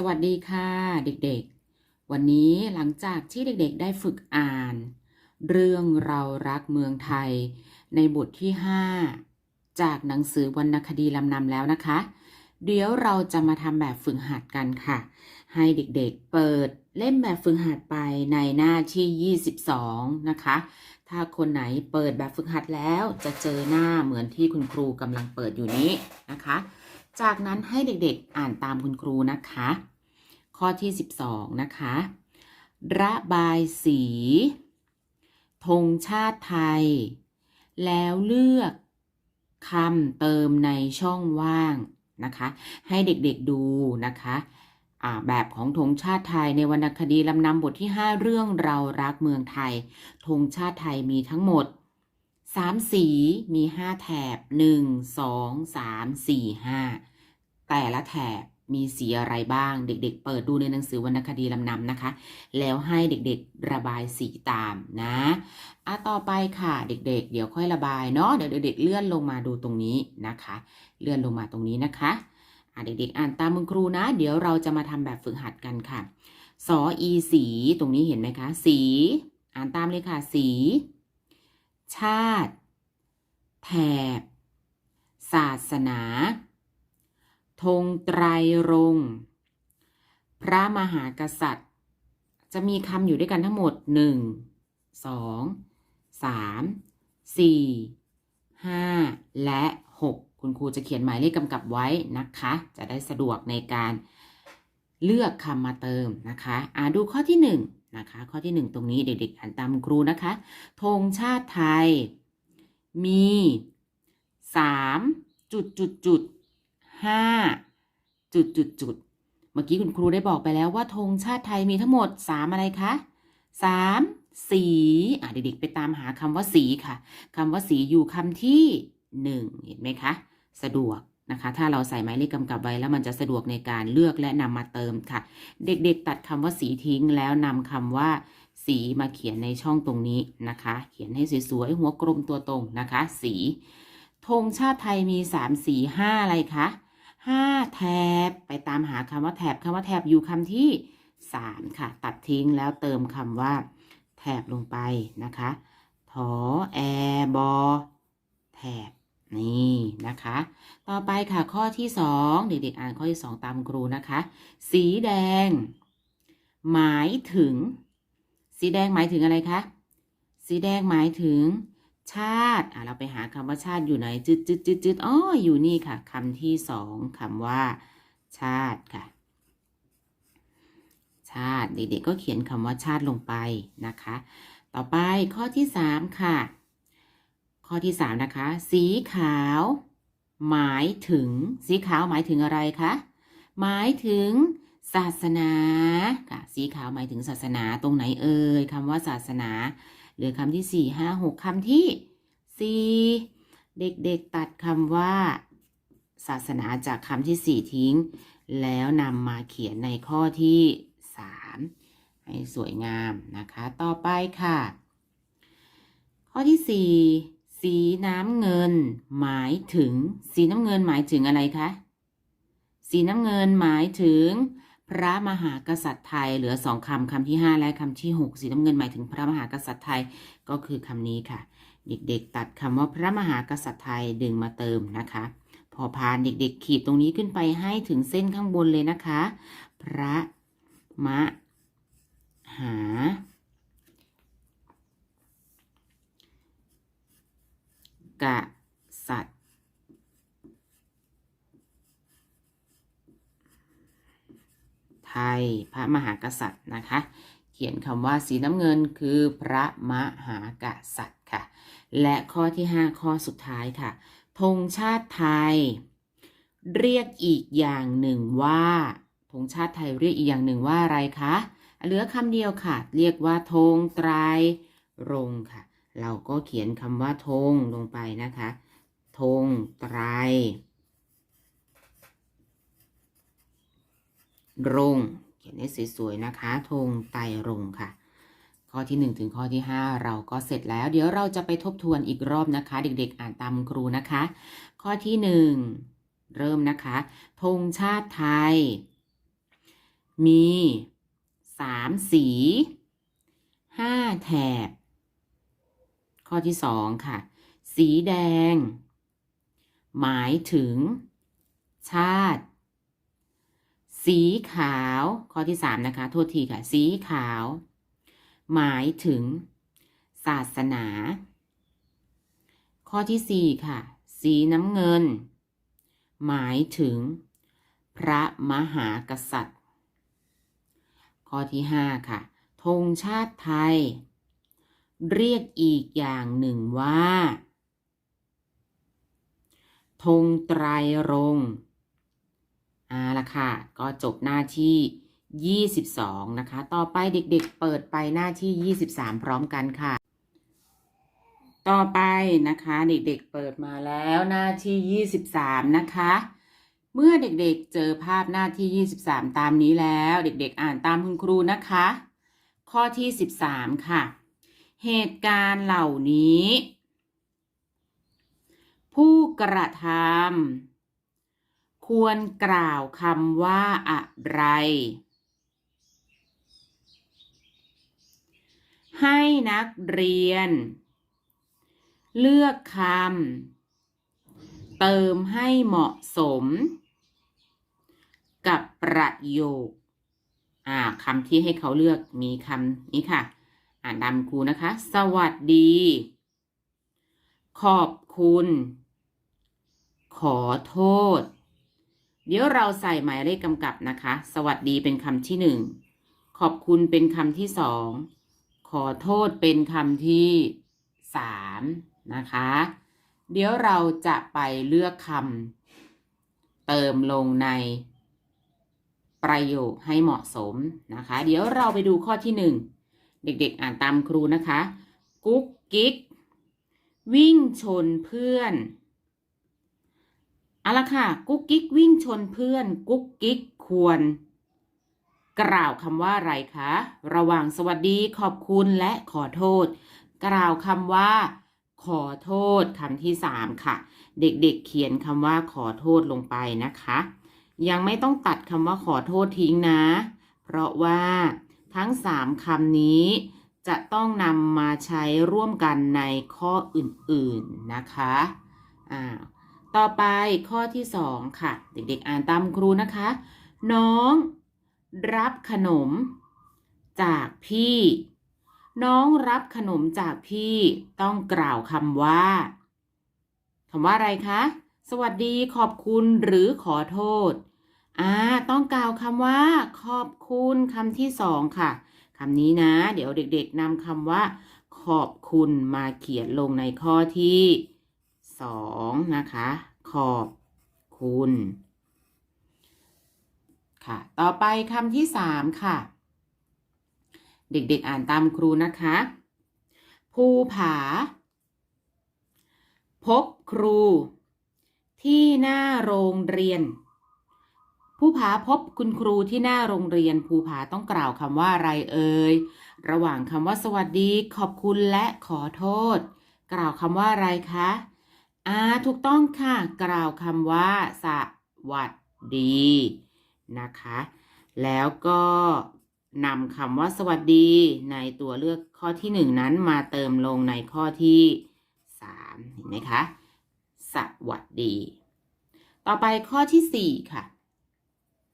สวัสดีค่ะเด็กๆ วันนี้หลังจากที่เด็กๆ ได้ฝึกอ่าน เรื่องเรารักเมืองไทย ในบทที่ 5 จากหนังสือวรรณคดีลำนำแล้วนะคะ เดี๋ยวเราจะมาทำแบบฝึกหัดกันค่ะ ให้เด็กๆ เปิดเล่มแบบฝึกหัดไปในหน้าที่ 22 นะคะ ถ้าคนไหนเปิดแบบฝึกหัดแล้วจะเจอหน้าเหมือนที่คุณครูกำลังเปิดอยู่นี้นะคะ จากนั้นให้เด็กๆอ่านตามคุณครูนะคะ ข้อที่ 12 นะคะ ระบายสีธงชาติไทย แล้วเลือกคำเติมในช่องว่างนะคะ ให้เด็กๆดูนะคะแบบของธงชาติไทยในวรรณคดีลำนำบทที่ 5 เรื่องเรารักเมืองไทยธงชาติไทยมีทั้งหมด 3 สีมี 5 แถบ 1 2 3 4 5 แต่ละแถบมีสีอะไรบ้าง เด็ก ๆ เปิดดูในหนังสือวรรณคดีลำนำนะคะ แล้วให้เด็กๆระบายสีตามนะอะต่อไปค่ะ เด็ก ๆ เดี๋ยวค่อยระบายเนาะเดี๋ยวเด็กๆเลื่อนลงมาดูตรงนี้นะคะ เลื่อนลงมาตรงนี้นะคะอะเด็กๆอ่านตามคุณครูนะ เดี๋ยวเราจะมาทำแบบฝึกหัดกันค่ะสออีสีตรงนี้เห็นไหมคะ สี อ่านตามเลยค่ะ สี ชาติ แถบ ศาสนา ธงไตรรงพระมหากษัตริย์ จะมีคำอยู่ด้วยกันทั้งหมด1 2 3 4 5และ6คุณครูจะเขียนหมายเลขกำกับไว้นะคะ จะได้สะดวกในการเลือกคำมาเติมนะคะอ่าดูข้อที่1นะคะ ข้อที่1ตรงนี้เด็กๆอ่านตามคุณครูนะคะธงชาติไทย มีสามจุดจุดจุด ห้าจุดจุดจุดเมื่อกี้คุณครูได้บอกไปแล้วว่าธงชาติไทยมีทั้งหมดสามอะไรคะสามสีอะเด็กๆไปตามหาคำว่าสีค่ะคำว่าสีอยู่คำที่หนึ่งเห็นไหมคะ สะดวกนะคะ ถ้าเราใส่หมายเลขกำกับไว้แล้วมันจะสะดวกในการเลือกและนำมาเติมค่ะ เด็กๆ ตัดคำว่าสีทิ้งแล้วนำคำว่าสีมาเขียนในช่องตรงนี้นะคะ เขียนให้สวยๆหัวกลมตัวตรงนะคะ สีธงชาติไทยมีสามสีห้าอะไรคะ ห้าแถบ ไปตามหาคำว่าแถบคำว่าแถบอยู่คำที่สามค่ะ ตัดทิ้งแล้วเติมคำว่า แถบลงไปนะคะทอแอบอแถบนี่นะคะ ต่อไปค่ะข้อที่สองเด็กๆอ่านข้อที่สองตามครูนะคะ สีแดง หมายถึง สีแดงหมายถึงอะไรคะ สีแดงหมายถึง ชาติอะเราไปหาคำว่าชาติอยู่ไหนจืดจืดจืดจืดอ๋ออยู่นี่ค่ะคำที่สองคำว่า ชาติค่ะ ชาติเด็กๆก็เขียนคำว่าชาติลงไปนะคะ ต่อไปข้อที่สามค่ะ ข้อที่สามนะคะ สีขาว หมายถึง สีขาวหมายถึงอะไรคะหมายถึงศาสนาค่ะ สีขาวหมายถึงศาสนาตรงไหนเอ่ยคำว่าศาสนา เหลือคำที่สี่ห้าหกคำที่สี่เด็กๆตัดคำว่า ศาสนาจากคำที่สี่ทิ้ง แล้วนำมาเขียนในข้อที่สามให้สวยงามนะคะ ต่อไปค่ะ ข้อที่สี่สีน้ำเงิน หมายถึง สีน้ำเงินหมายถึงอะไรคะ สีน้ำเงินหมายถึง พระมหากษัตริย์ไทยเหลือสองคำคำที่ 5 และคำที่ 6 สีน้ำเงินหมายถึงพระมหากษัตริย์ไทยก็คือคำนี้ค่ะ เด็กๆ ตัดคำว่าพระมหากษัตริย์ไทยดึงมาเติมนะคะ พอพานเด็กๆ ขีดตรงนี้ขึ้นไปให้ถึงเส้นข้างบนเลยนะคะ พระมหากษัตริย์ ไทยพ ระมหากษัตริย์นะคะ เขียนคำว่าสีน้ำเงินคือพระมหากษัตริย์ค่ะ และข้อที่ 5 ข้อสุดท้ายค่ะธงชาติไทย เรียกอีกอย่างหนึ่งว่าธงชาติไทยเรียกอีกอย่างหนึ่งว่าอะไรคะเหลือคำเดียวค่ะ เรียกว่าธงไตรรงค์ค่ะ เราก็เขียนคำว่าธงลงไปนะคะธงไตรรงค์ ขียนให้สวยๆนะคะธงไตรรงค์ค่ะ ข้อที่ 1 ถึงข้อที่ 5 เราก็เสร็จแล้ว เดี๋ยวเราจะไปทบทวนอีกรอบนะคะ เด็กๆ อ่านตามครูนะคะ ข้อที่ 1 เริ่มนะคะธงชาติไทย มีสามสีห้าแถบ ข้อที่สองค่ะ สีแดง หมายถึง ชาติ สีขาว ข้อที่สามนะคะ โทษทีค่ะ สีขาว หมายถึง ศาสนา ข้อที่สี่ค่ะ สีน้ำเงิน หมายถึง พระมหากษัตริย์ ข้อที่ห้าค่ะธงชาติไทย เรียกอีกอย่างหนึ่งว่าธงไตรรงค์ อ่าละค่ะ ก็จบหน้าที่ 22 นะคะ ต่อไปเด็กๆเปิดไปหน้าที่ 23 พร้อมกันค่ะ ต่อไปนะคะ เด็กๆเปิดมาแล้วหน้าที่ 23 นะคะ เมื่อเด็กๆเจอภาพหน้าที่ 23 ตามนี้แล้ว เด็กๆ อ่านตามคุณครูนะคะ ข้อที่ 13 ค่ะ เหตุการณ์เหล่านี้ ผู้กระทำ ควรกล่าวคำว่าอะไร ให้นักเรียน เลือกคำเติมให้เหมาะสม กับประโยคอ่าคำที่ให้เขาเลือกมีคำนี้ค่ะ อ่านตามครูนะคะ สวัสดี ขอบคุณ ขอโทษ เดี๋ยวเราใส่หมายเลขกำกับนะคะ สวัสดีเป็นคำที่หนึ่ง ขอบคุณเป็นคำที่สอง ขอโทษเป็นคำที่สามนะคะ เดี๋ยวเราจะไปเลือกคำเติมลงในประโยคให้เหมาะสมนะคะ เดี๋ยวเราไปดูข้อที่หนึ่ง เด็กๆอ่านตามครูนะคะ กุ๊กกิ๊ก วิ่งชนเพื่อน เอาละค่ะ กุ๊กกิ๊กวิ่งชนเพื่อน กุ๊กกิ๊กควร กล่าวคำว่าอะไรคะ ระหว่างสวัสดีขอบคุณและขอโทษ กล่าวคำว่า ขอโทษคำที่สามค่ะ เด็กๆเเขียนคำว่าขอโทษลงไปนะคะ ยังไม่ต้องตัดคำว่าขอโทษทิ้งนะ เพราะว่าทั้งสามคำนี้จะต้องนำมาใช้ร่วมกันในข้ออื่นๆนะคะ อ่า ต่อไปข้อที่สองค่ะ เด็กๆอ่านตามครูนะคะ น้อง รับขนม จากพี่ น้องรับขนมจากพี่ต้องกล่าวคำว่าคำว่าอะไรคะ สวัสดีขอบคุณหรือขอโทษอ่าต้องกล่าวคำว่า ขอบคุณคำที่สองค่ะคำนี้นะ เดี๋ยวเด็กๆนำคำว่า ขอบคุณมาเขียนลงในข้อที่ สองนะคะ ขอบคุณ ค่ะ ต่อไปคำที่สามค่ะ เด็กๆอ่านตามครูนะคะ ภูผา พบครู ที่หน้าโรงเรียนผู้ผาพบคุณครูที่หน้าโรงเรียนภูผาต้องกล่าวคำว่าอะไรเอ่ย ระหว่างคำว่าสวัสดี ขอบคุณและขอโทษ กล่าวคำว่าอะไรคะ อ่าถูกต้องค่ะ กล่าวคำว่า สวัสดี นะคะ แล้วก็นำคำว่าสวัสดีในตัวเลือกข้อที่หนึ่งนั้นมาเติมลงในข้อที่สามเห็นไหมคะ สวัสดี ต่อไปข้อที่สี่ค่ะ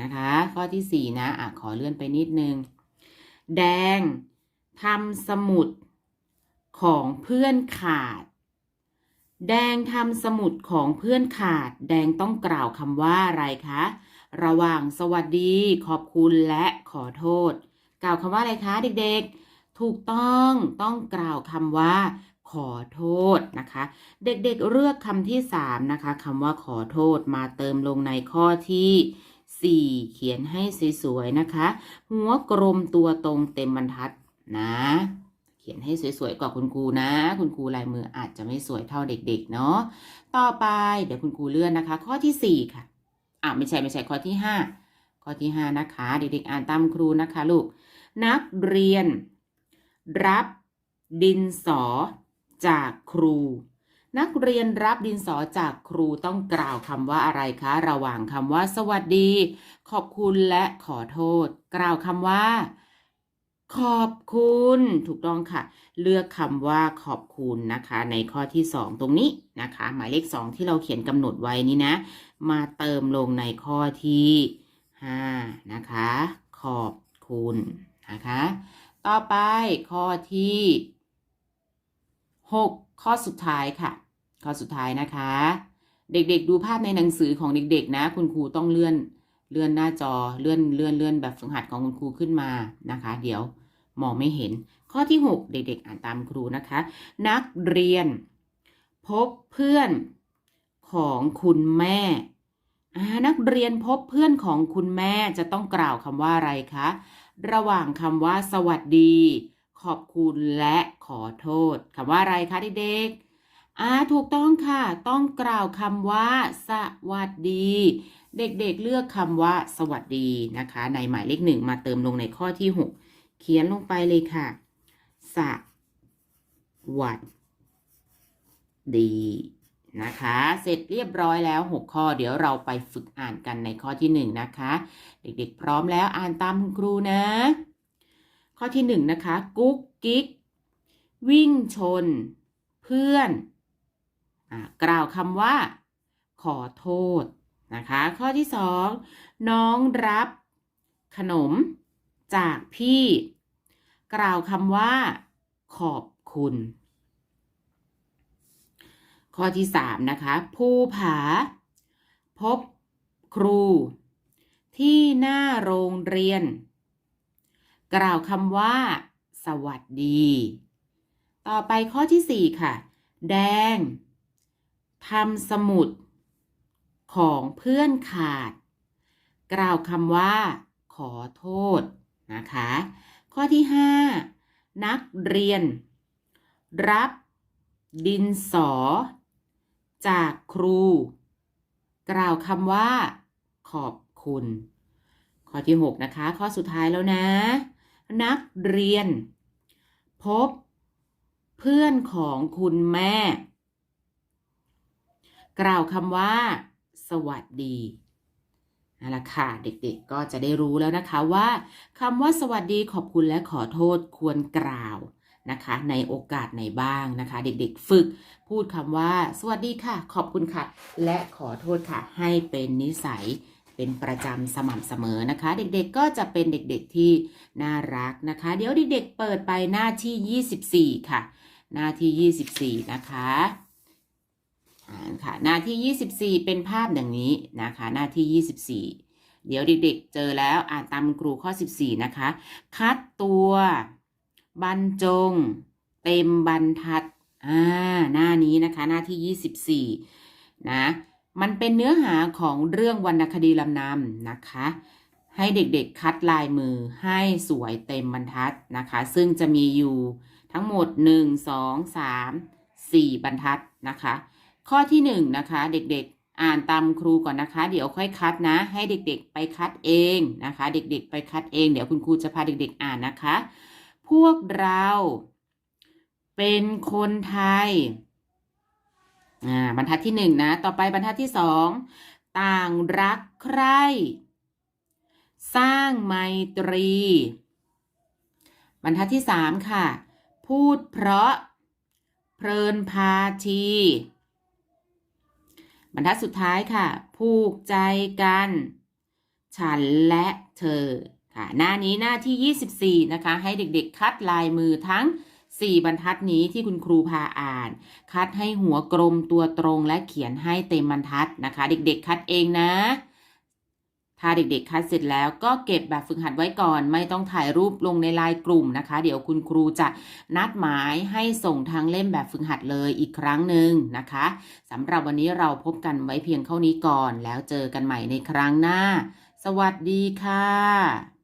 นะคะ ข้อที่สี่นะอะขอเลื่อนไปนิดนึง แดงทำสมุดของเพื่อนขาด แดงทำสมุดของเพื่อนขาด แดงต้องกล่าวคำว่าอะไรคะ ระหว่างสวัสดี ขอบคุณและขอโทษ กล่าวคำว่าอะไรคะเด็กๆ ถูกต้องต้องกล่าวคำว่า ขอโทษนะคะ เด็กๆเลือกคำที่สามนะคะคำว่าขอโทษมาเติมลงในข้อที่สี่เขียนให้สวยๆนะคะ หัวกลมตัวตรงเต็มบรรทัดนะ ขียนให้สวยๆกว่าคุณครูนะ คุณครูลายมืออาจจะไม่สวยเท่าเด็ก ๆ เนาะต่อไปเดี๋ยวคุณครูเลื่อนนะคะ ข้อที่สี่ค่ะอะไม่ใช่ไม่ใช่ข้อที่ห้าข้อที่ห้านะคะ เด็กๆอ่านตามครูนะคะลูก นักเรียน รับดินสอจากครู นักเรียนรับดินสอจากครูต้องกล่าวคำว่าอะไรคะ ระหว่างคำว่า สวัสดี ขอบคุณและขอโทษ กล่าวคำว่า ขอบคุณ ถูกต้องค่ะ เลือกคำว่าขอบคุณนะคะ ในข้อที่ 2 ตรงนี้นะคะ หมายเลข 2 ที่เราเขียนกำหนดไว้นี้นะ มาเติมลงในข้อที่5นะคะ ขอบคุณนะคะ ต่อไปข้อที่ 6 ข้อสุดท้ายค่ะ ข้อสุดท้ายนะคะ เด็กๆดูภาพในหนังสือของเด็กๆนะ คุณครูต้องเลื่อน เลื่อนหน้าจอเลื่อนเลื่อนเลื่อนแบบฝึกหัดของคุณครูขึ้นมานะคะ เดี๋ยวมองไม่เห็น ข้อที่ 6 เด็กๆ อ่านตามครูนะคะ นักเรียน พบเพื่อนของคุณแม่อ่านักเรียนพบเพื่อนของคุณแม่จะต้องกล่าวคำว่าอะไรคะ ระหว่างคำว่า สวัสดี ขอบคุณและขอโทษคำว่าอะไรคะเด็กๆอ่าถูกต้องค่ะ ต้องกล่าวคำว่า สวัสดี เด็กๆเลือกคำว่าสวัสดีนะคะ ในหมายเลขหนึ่งมาเติมลงในข้อที่ 6 เขียนลงไปเลยค่ะ สวัสดี นะคะ เสร็จเรียบร้อยแล้ว 6 ข้อ เดี๋ยวเราไปฝึกอ่านกันในข้อที่ 1 นะคะ เด็กๆ พร้อมแล้วอ่านตามคุณครูนะ ข้อที่ 1 นะคะ กุ๊กกิ๊ก วิ่งชน เพื่อนอกล่าวคำว่า ขอโทษ นะคะ ข้อที่2น้องรับขนมจากพี่ กล่าวคำว่า ขอบคุณ ข้อที่สามนะคะ ภูผา พบครู ที่หน้าโรงเรียน กล่าวคำว่า สวัสดี ต่อไปข้อที่สี่ค่ะ แดงทำสมุด ของเพื่อนขาด กล่าวคำว่า ขอโทษนะคะ ข้อที่ 5 นักเรียน รับ ดินสอ จากครู กล่าวคำว่า ขอบคุณ ข้อที่ 6 นะคะ ข้อสุดท้ายแล้วนะ นักเรียน พบ เพื่อนของคุณแม่ กล่าวคำว่า สวัสดีนั่นแหละค่ะ เด็กๆก็จะได้รู้แล้วนะคะว่าคำว่าสวัสดีขอบคุณและขอโทษควรกล่าวนะคะ ในโอกาสไหนบ้างนะคะ เด็กๆฝึกพูดคำว่า สวัสดีค่ะ ขอบคุณค่ะ และขอโทษค่ะ ให้เป็นนิสัยเป็นประจำสม่ำเสมอนะคะ เด็กๆก็จะเป็นเด็กๆที่น่ารักนะคะ เดี๋ยวเด็กๆเปิดไปหน้าที่ 24 ค่ะ หน้าที่ 24 นะคะ ค่ะหน้าที่ 24 เป็นภาพอย่างนี้นะคะ หน้าที่ 24 เดี๋ยวเด็กๆ เจอแล้วอ่านตามคุณครูข้อ 14 นะคะ คัดตัวบรรจง เต็มบรรทัดอ่าหน้านี้นะคะ หน้าที่ 24 นะ มันเป็นเนื้อหาของเรื่องวรรณคดีลำนำนะคะ ให้เด็กๆ คัดลายมือให้สวยเต็มบรรทัดนะคะ ซึ่งจะมีอยู่ทั้งหมด 1 2 3 4 บรรทัดนะคะ ข้อที่1นนะคะเด็กๆอ่านตามครูก่อนนะคะ เดี๋ยวค่อยคัดนะ ให้เด็กๆไปคัดเองนะคะ เด็กๆ ไปคัดเอง เดี๋ยวคุณครูจะพาเด็ก ๆ อ่านนะคะ พวกเราเป็นคนไทยอ่าบรรทัดที่หนึ่งนะ ต่อไปบรรทัดที่สองต่างรักใคร่ สร้างไมตรี บรรทัดที่สามค่ะ พูดเพราะ เพลินพาที บรรทัดสุดท้ายค่ะ ผูกใจกัน ฉันและเธอค่ะ หน้านี้หน้าที่ 24 นะคะ ให้เด็กๆ คัดลายมือทั้ง 4 บรรทัดนี้ที่คุณครูพาอ่าน คัดให้หัวกลมตัวตรงและเขียนให้เต็มบรรทัดนะคะ เด็กๆ คัดเองนะ ถ้าเด็กๆคัดเสร็จแล้วก็เก็บแบบฝึกหัดไว้ก่อน ไม่ต้องถ่ายรูปลงในไลน์กลุ่มนะคะ เดี๋ยวคุณครูจะนัดหมายให้ส่งทางเล่มแบบฝึกหัดเลยอีกครั้งหนึ่งนะคะสำหรับวันนี้เราพบกันไว้เพียงเท่านี้ก่อน แล้วเจอกันใหม่ในครั้งหน้า สวัสดีค่ะ